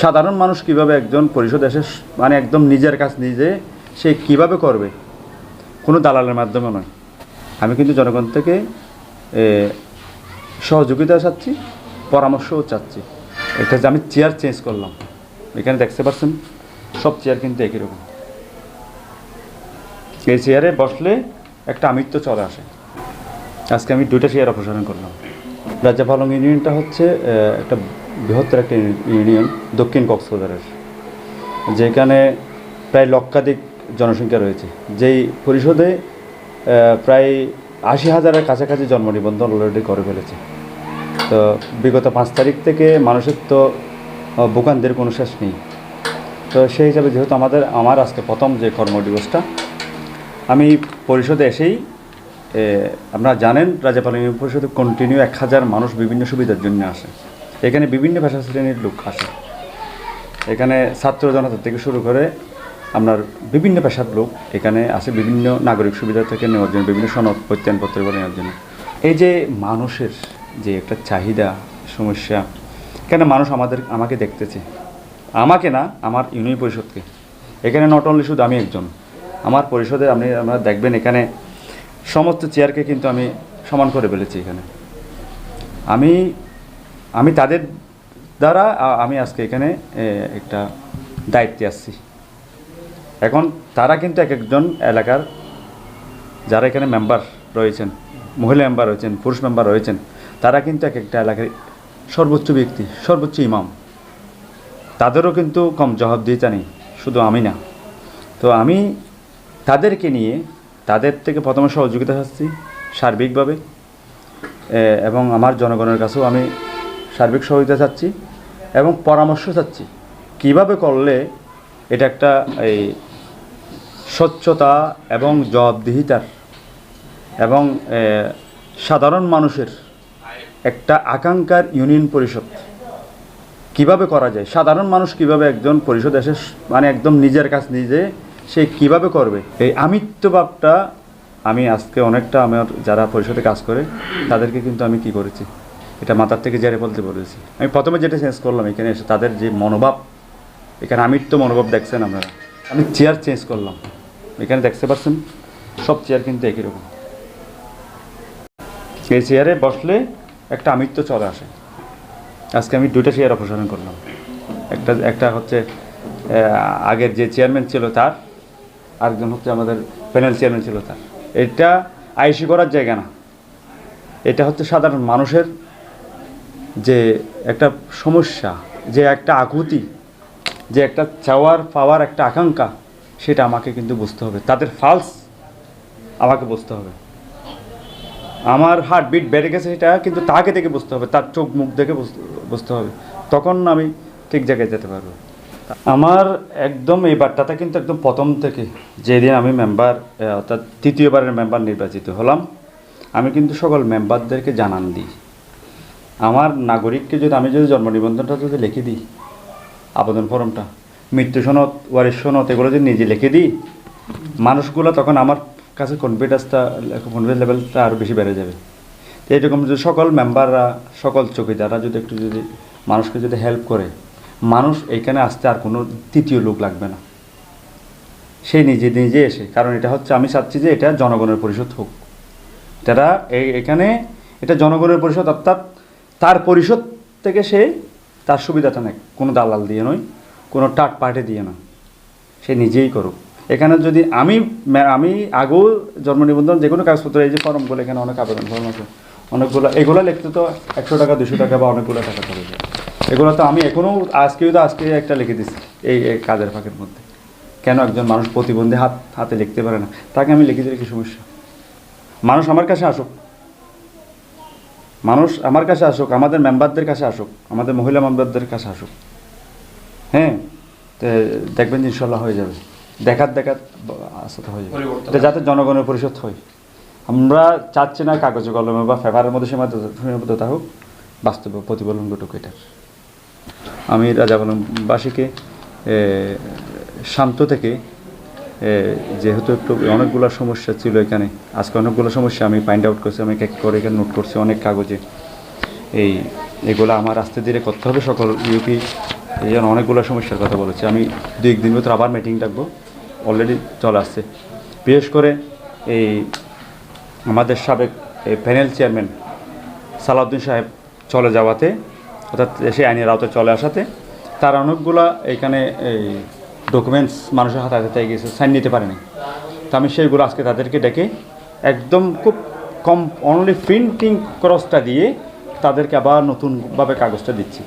সাধারণ মানুষ কীভাবে একজন পরিষদ এসে মানে একদম নিজের কাজ নিজে সে কীভাবে করবে? কোনো দালালের মাধ্যমে নয়। আমি কিন্তু জনগণ থেকে সহযোগিতা চাচ্ছি, পরামর্শও চাচ্ছি। এটা যে আমি চেয়ার চেঞ্জ করলাম। এখানে দেখতে পাচ্ছেন, সব চেয়ার কিন্তু একই রকম। এই চেয়ারে বসলে একটা আমিত্ব চলে আসে। আজকে আমি দুইটা চেয়ার অপসারণ করলাম। রাজাপালং ইউনিয়নটা হচ্ছে একটা বৃহত্তর একটা ইউনি- ইউনিয়ন দক্ষিণ কক্সবাজারের, যেখানে প্রায় লক্ষাধিক জনসংখ্যা রয়েছে। যেই পরিষদে প্রায় আশি হাজারের কাছাকাছি জন্ম নিবন্ধন অলরেডি করে ফেলেছে। তো বিগত পাঁচ তারিখ থেকে মানুষের তো ভোগান্তির কোনো শেষ নেই। তো সেই হিসাবে যেহেতু আমাদের, আমার আজকে প্রথম যে কর্মদিবসটা আমি পরিষদে এসেই আপনারা জানেন রাজাপাল ইউনিয়ন পরিষদে কন্টিনিউ এক হাজার মানুষ বিভিন্ন সুবিধার জন্য আসে। এখানে বিভিন্ন ভাষা শ্রেণির লোক আসে। এখানে ছাত্র জনতা থেকে শুরু করে আপনার বিভিন্ন পেশার লোক এখানে আসে, বিভিন্ন নাগরিক সুবিধা থেকে নেওয়ার জন্য, বিভিন্ন সনদ, প্রত্যয়নপত্র নেওয়ার জন্য। এই যে মানুষের যে একটা চাহিদা, সমস্যা, কেন মানুষ আমাদের, আমাকে দেখতেছে? আমাকে না, আমার ইউনিয়ন পরিষদকে। এখানে নট অনলি শুধু আমি একজন, আমার পরিষদে আপনি, আপনারা দেখবেন এখানে সমস্ত চেয়ারকে কিন্তু আমি সমান করে ফেলেছি এখানে। আমি আমি তাদের দ্বারা আমি আজকে এখানে একটা দায়িত্বে আসছি। এখন তারা কিন্তু এক একজন এলাকার যারা এখানে মেম্বার রয়েছেন, মহিলা মেম্বার রয়েছেন, পুরুষ মেম্বার রয়েছেন, তারা কিন্তু এক একটা এলাকার সর্বোচ্চ ব্যক্তি, সর্বোচ্চ ইমাম। তাদেরও কিন্তু কম জবাবদিহিতা নেই শুধু আমি না। তো আমি তাদেরকে নিয়ে, তাদের থেকে প্রথমে সহযোগিতা চাচ্ছি সার্বিকভাবে এবং আমার জনগণের কাছেও আমি সার্বিক সহযোগিতা চাচ্ছি এবং পরামর্শ চাচ্ছি। কীভাবে করলে এটা একটা এই স্বচ্ছতা এবং জবাবদিহিতার এবং সাধারণ মানুষের একটা আকাঙ্ক্ষার ইউনিয়ন পরিষদ কীভাবে করা যায়? সাধারণ মানুষ কীভাবে একজন পরিষদ এসে মানে একদম নিজের কাজ নিজে সে কীভাবে করবে? এই আমিত্বভাবটা আমি আজকে অনেকটা আমার যারা পরিষদে কাজ করে তাদেরকে কিন্তু আমি কি করেছি? এটা মাথার থেকে জেরে বলতে বলেছি। আমি প্রথমে যেটা চেঞ্জ করলাম এখানে এসে তাদের যে মনোভাব, এখানে আমিত্ব মনোভাব দেখছেন আপনারা। আমি চেয়ার চেঞ্জ করলাম। এখানে দেখতে পাচ্ছেন, সব চেয়ার কিন্তু একই রকম। এই চেয়ারে বসলে একটা আমিত্ব চলে আসে। আজকে আমি দুইটা চেয়ার অপসারণ করলাম। একটা একটা হচ্ছে আগের যে চেয়ারম্যান ছিল তার, আরেকজন হচ্ছে আমাদের প্যানেল চেয়ারম্যান ছিল তার। এটা আইসি করার জায়গা না। এটা হচ্ছে সাধারণ মানুষের যে একটা সমস্যা, যে একটা আকুতি, যে একটা চাওয়ার পাওয়ার একটা আকাঙ্ক্ষা, সেটা আমাকে কিন্তু বুঝতে হবে। তাদের ফালস আমাকে বুঝতে হবে। আমার হার্ট বিট বেড়ে গেছে সেটা কিন্তু তাকে দেখে বুঝতে হবে, তার চোখ মুখ দেখে বুঝ- বুঝতে হবে। তখন আমি ঠিক জায়গায় যেতে পারব। আমার একদম এই বার্তাটা কিন্তু একদম প্রথম থেকে, যেদিন আমি মেম্বার অর্থাৎ তৃতীয়বারের মেম্বার নির্বাচিত হলাম, আমি কিন্তু সকল মেম্বারদেরকে জানান দিই। আমার নাগরিককে যদি আমি যদি জন্ম নিবন্ধনটা যদি লিখে দিই, আবেদন ফর্মটা, মৃত্যু সনদ, ওয়ারিশ সনদ, এগুলো যদি নিজে লিখে দিই, মানুষগুলো তখন আমার কাছে কনফিডেন্সটা কনফিডেন্স লেভেলটা আরও বেশি বেড়ে যাবে। তো এরকম যদি সকল মেম্বাররা সকল চকিদাররা যদি একটু যদি মানুষকে যদি হেল্প করে, মানুষ এইখানে আসতে আর কোনো তৃতীয় লোক লাগবে না। সে নিজে নিজে এসে, কারণ এটা হচ্ছে আমি চাচ্ছি যে এটা জনগণের পরিষদ হোক। যারা এই এখানে এটা জনগণের পরিষদ অর্থাৎ তার পরিষদ থেকে সে তার সুবিধাটা নেয় কোনো দালাল দিয়ে নয়, কোনো টাট পার্টি দিয়ে না সে নিজেই করুক। এখানে যদি আমি আমি আগেও জন্ম নিবন্ধন যে কোনো কাগজপত্র, এই যে ফর্মগুলো, এখানে অনেক আবেদন ফর্ম আছে। অনেকগুলো, এগুলো লিখতে তো একশো টাকা, দুশো টাকা বা অনেকগুলো টাকা খরচ হয়। এগুলো তো আমি এখনও আজকেও তো আজকে একটা লিখে দিচ্ছি এই কাজের ফাঁকের মধ্যে। কেন একজন মানুষ প্রতিবন্ধী হাত, হাতে লিখতে পারে না? তাকে আমি লিখে দিলে কি সমস্যা? মানুষ আমার কাছে আসুক। মানুষ আমার কাছে আসুক আমাদের মেম্বারদের কাছে আসুক আমাদের মহিলা মেম্বারদের কাছে আসুক। হ্যাঁ? তো দেখবেন যে ইনশাল্লাহ হয়ে যাবে। দেখাত দেখাত আসাতে হয়ে যাবে। যাতে জনগণের পরিষদ হয়। আমরা চাচ্ছি না কাগজে কলমে বা পেপারের মধ্যে সীমাবদ্ধ- সীমাবদ্ধতা হোক বাস্তবে প্রতিফলন ঘটুক এটার আমি রাজাবলমবাসীকে এ, শান্ত থেকে যেহেতু একটু অনেকগুলো সমস্যা ছিল এখানে, আজকে অনেকগুলো সমস্যা, আমি ফাইন্ড আউট করছি, আমি এক করে এখানে নোট করছি অনেক কাগজে। এই, এগুলো আমার আস্তে ধীরে করতে হবে, সকল ইউপি এই জন্য অনেকগুলো সমস্যার কথা বলেছি। আমি দু একদিন ভিতরে আবার মিটিং ডাকবো অলরেডি চলে আসছে। বিশেষ করে এই আমাদের সাবেক এই প্যানেল চেয়ারম্যান সালাউদ্দিন সাহেব চলে যাওয়াতে, অর্থাৎ সেই আইনের আওতায় চলে আসাতে, তার অনেকগুলা এখানে, এই ডকুমেন্টস মানুষের হাতে হাতে চাই গেছে সাইন নিতে পারেনি। তো আমি সেইগুলো আজকে তাদেরকে ডেকে একদম খুব কম অনলি প্রিন্টিং ক্রসটা দিয়ে তাদেরকে আবার নতুনভাবে কাগজটা দিচ্ছি।